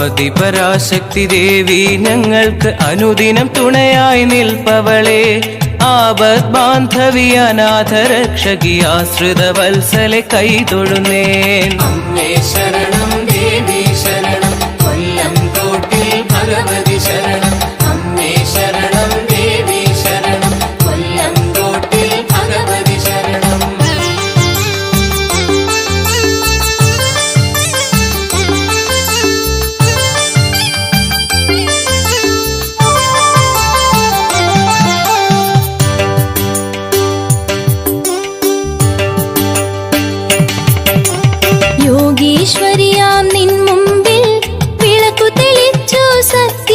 ആദിപരാശക്തി ദേവി ഞങ്ങൾക്ക് അനുദിനം തുണയായി നിൽപ്പവളെ. ആപത് ബാന്ധവി അനാഥ രക്ഷകി ആശ്രിത വത്സലെ കൈതൊഴുന്നേൻ അമ്മേ 在